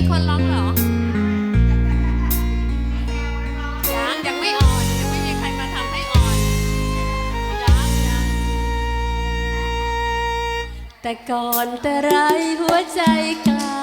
ีคนร้องเหรอ ยังยังไม่อน ยังไม่มีใครมาทำให้อ่อนแต่ก่อนแต่ไรหัวใจกล้า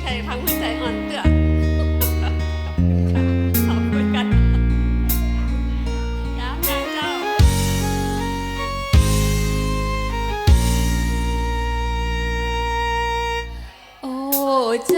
ใครพังหัวใจอ่อนเตือนขอบคุณกันยาวนานเจ้า โอ้ใจ